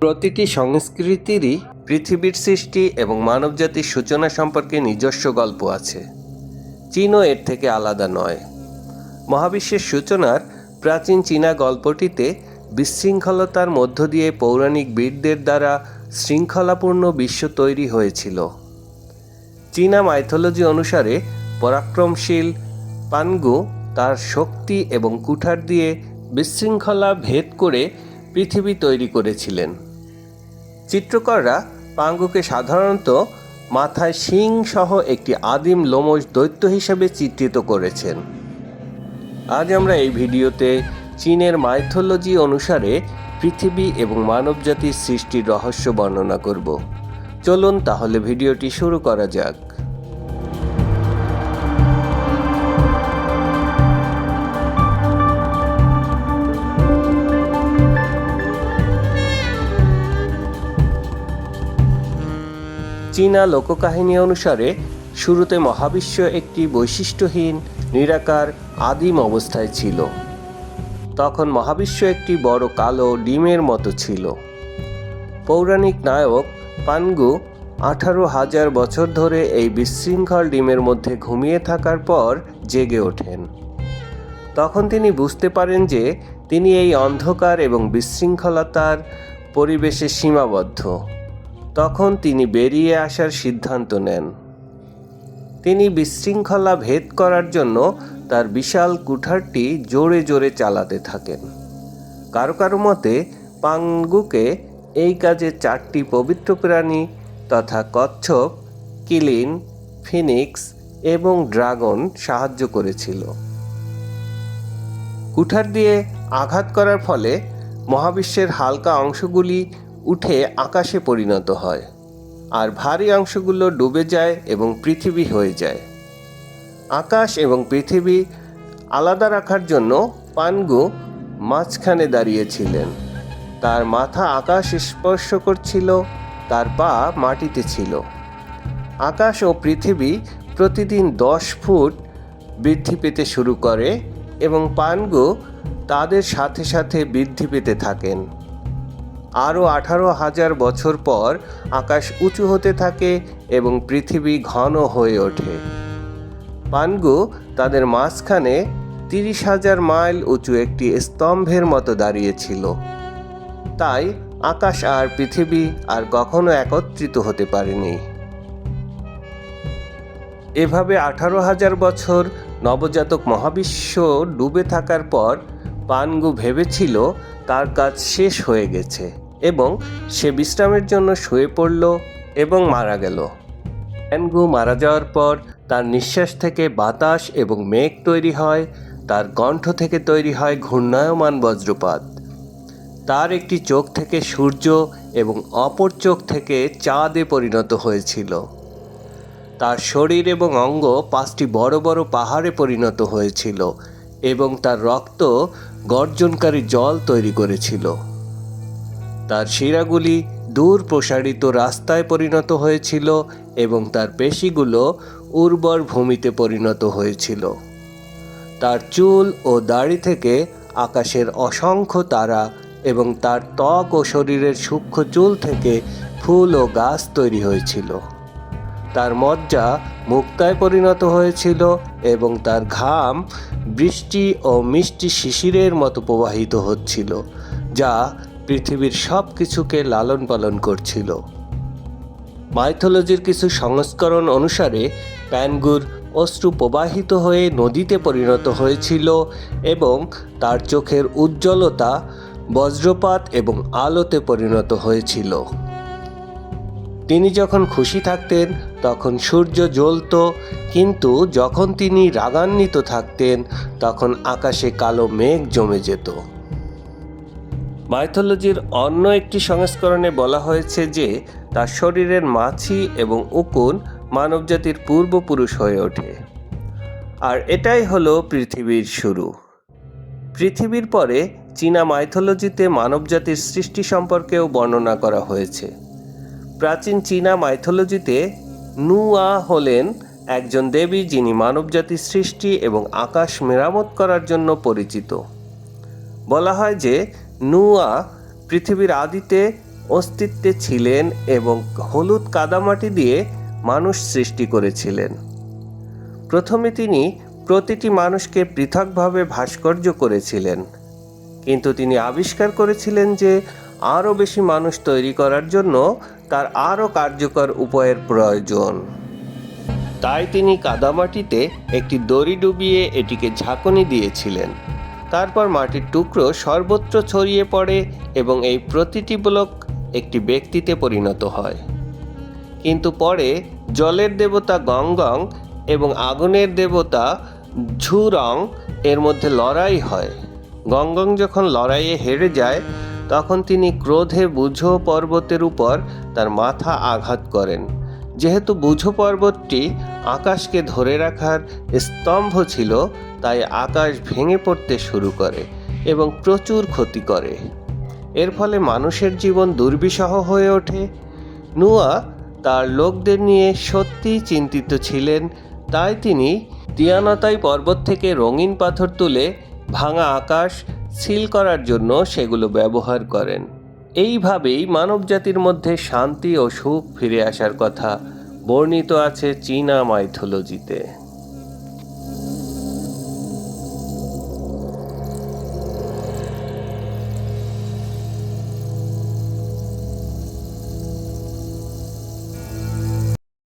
প্রতিটি সংস্কৃতিরই পৃথিবীর সৃষ্টি এবং মানবজাতির সূচনা সম্পর্কে নিজস্ব গল্প আছে। চীনও এর থেকে আলাদা নয়। মহাবিশ্বের সূচনার প্রাচীন চীনা গল্পটিতে বিশৃঙ্খলতার মধ্য দিয়ে পৌরাণিক বীরদের দ্বারা শৃঙ্খলাপূর্ণ বিশ্ব তৈরি হয়েছিল। চীনা মাইথোলজি অনুসারে পরাক্রমশীল পানগু তার শক্তি এবং কুঠার দিয়ে বিশৃঙ্খলা ভেদ করে পৃথিবী তৈরি করেছিলেন। চিত্রকররা পাঙ্গুকে সাধারণত মাথায় শিং সহ একটি আদিম লোমজ দৈত্য হিসেবে চিত্রিত করেছেন। আজ আমরা এই ভিডিওতে চীনের মাইথোলজি অনুসারে পৃথিবী এবং মানবজাতির সৃষ্টির রহস্য বর্ণনা করব। চলুন তাহলে ভিডিওটি শুরু করা যাক। চীনা লোককাহিনী অনুসারে, শুরুতে মহাবিশ্ব একটি বৈশিষ্ট্যহীন, নিরাকার, আদিম অবস্থায় ছিল। তখন মহাবিশ্ব একটি বড় কালো ডিমের মতো ছিল। পৌরাণিক নায়ক পানগু আঠারো হাজার বছর ধরে এই বিশৃঙ্খল ডিমের মধ্যে ঘুমিয়ে থাকার পর জেগে ওঠেন। তখন তিনি বুঝতে পারেন যে, তিনি এই অন্ধকার এবং বিশৃঙ্খলতার পরিবেশে সীমাবদ্ধ। তখন তিনি বেরিয়ে আসার সিদ্ধান্ত নেন। তিনি বিশৃঙ্খলা ভেদ করার জন্য তার বিশাল কুঠারটি জোরে জোরে চালাতে থাকেন। কারও কারও মতে, পাঙ্গুকে এই কাজে চারটি পবিত্র প্রাণী তথা কচ্ছপ, কিলিন, ফিনিক্স এবং ড্রাগন সাহায্য করেছিল। কুঠার দিয়ে আঘাত করার ফলে মহাবিশ্বের হালকা অংশগুলি উঠে আকাশে পরিণত হয়, আর ভারী অংশগুলো ডুবে যায় এবং পৃথিবী হয়ে যায়। আকাশ এবং পৃথিবী আলাদা রাখার জন্য পানগু মাঝখানে দাঁড়িয়েছিলেন। তার মাথা আকাশ স্পর্শ করছিল, তার পা মাটিতে ছিল। আকাশ ও পৃথিবী প্রতিদিন দশ ফুট বৃদ্ধি পেতে শুরু করে এবং পানগু তাদের সাথে সাথে বৃদ্ধি পেতে থাকেন। আরও আঠারো হাজার বছর পর আকাশ উঁচু হতে থাকে এবং পৃথিবী ঘন হয়ে ওঠে। পানগু তাদের মাঝখানে তিরিশ হাজার মাইল উঁচু একটি স্তম্ভের মতো দাঁড়িয়েছিল তাই আকাশ আর পৃথিবী আর কখনো একত্রিত হতে পারেনি। এভাবে আঠারো হাজার বছর নবজাতক মহাবিশ্ব ডুবে থাকার পর পানগু ভেবেছিল তার কাজ শেষ হয়ে গেছে। এবং সে বিশ্রামের জন্য শুয়ে পড়ল এবং মারা গেল। প্যানগু মারা যাওয়ার পর তার নিঃশ্বাস থেকে বাতাস এবং মেঘ তৈরি হয়, তার কণ্ঠ থেকে তৈরি হয় ঘূর্ণায়মান বজ্রপাত। তার একটি চোখ থেকে সূর্য এবং অপর চোখ থেকে চাঁদে পরিণত হয়েছিল। তার শরীর এবং অঙ্গ পাঁচটি বড় বড় পাহাড়ে পরিণত হয়েছিল এবং তার রক্ত গর্জনকারী জল তৈরি করেছিল। তার শিরাগুলি দূর প্রসারিত রাস্তায় পরিণত হয়েছিল এবং তার পেশিগুলো উর্বর ভূমিতে পরিণত হয়েছিল। তার চুল ও দাড়ি থেকে আকাশের অসংখ্য তারা এবং তার ত্বক ও শরীরের সূক্ষ্ম চুল থেকে ফুল ও গাছ তৈরি হয়েছিল। তার মজ্জা মুক্তায় পরিণত হয়েছিল এবং তার ঘাম বৃষ্টি ও মিষ্টি শিশিরের মতো প্রবাহিত হচ্ছিল, যা পৃথিবীর সব কিছুকে লালন পালন করছিল। মাইথোলজির কিছু সংস্করণ অনুসারে, প্যানগুর অশ্রু প্রবাহিত হয়ে নদীতে পরিণত হয়েছিল এবং তার চোখের উজ্জ্বলতা বজ্রপাত এবং আলোতে পরিণত হয়েছিল। তিনি যখন খুশি থাকতেন, তখন সূর্য জ্বলত, কিন্তু যখন তিনি রাগান্বিত থাকতেন, তখন আকাশে কালো মেঘ জমে যেত। মাইথোলজির অন্য একটি সংস্করণে বলা হয়েছে যে তার শরীরের মাছি এবং উকুন মানবজাতির পূর্বপুরুষ হয়ে ওঠে। আর এটাই হলো পৃথিবীর শুরু। পৃথিবীর পরে চীনা মাইথোলজিতে মানবজাতির সৃষ্টি সম্পর্কেও বর্ণনা করা হয়েছে। প্রাচীন চীনা মাইথোলজিতে নুয়া হলেন একজন দেবী যিনি মানবজাতির সৃষ্টি এবং আকাশ মেরামত করার জন্য পরিচিত। বলা হয় যে নুয়া পৃথিবীর আদিতে অস্তিত্বে ছিলেন এবং হলুদ কাদামাটি দিয়ে মানুষ সৃষ্টি করেছিলেন। প্রথমে তিনি প্রতিটি মানুষকে পৃথকভাবে ভাস্কর্য করেছিলেন। কিন্তু তিনি আবিষ্কার করেছিলেন যে আরও বেশি মানুষ তৈরি করার জন্য তার আরও কার্যকর উপায়ের প্রয়োজন। তাই তিনি কাদামাটিতে একটি দড়ি ডুবিয়ে এটিকে ঝাঁকুনি দিয়েছিলেন। তারপর মাটির টুকরো সর্বত্র ছড়িয়ে পড়ে এবং এই প্রতিটি ব্লক একটি ব্যক্তিতে পরিণত হয়। কিন্তু পরে জলের দেবতা গঙ্গং এবং আগুনের দেবতা ঝুরং এর মধ্যে লড়াই হয়। গঙ্গং যখন লড়াইয়ে হেরে যায়, তখন তিনি ক্রোধে বুঝো পর্বতের উপর তার মাথা আঘাত করেন। যেহেতু বুঝো পর্বতটি আকাশকে ধরে রাখার স্তম্ভ ছিল, তাই আকাশ ভেঙে পড়তে শুরু করে এবং প্রচুর ক্ষতি করে। এর ফলে মানুষের জীবন দুর্বিষহ হয়ে ওঠে। নুয়া তার লোকদের নিয়ে সত্যিই চিন্তিত ছিলেন, তাই তিনি তিয়ানাতাই পর্বত থেকে রঙিন পাথর তুলে ভাঙা আকাশ সিল করার জন্য সেগুলো ব্যবহার করেন। এইভাবেই মানবজাতির মধ্যে শান্তি ও সুখ ফিরে আসার কথা বর্ণিত আছে চীনা মাইথোলজিতে।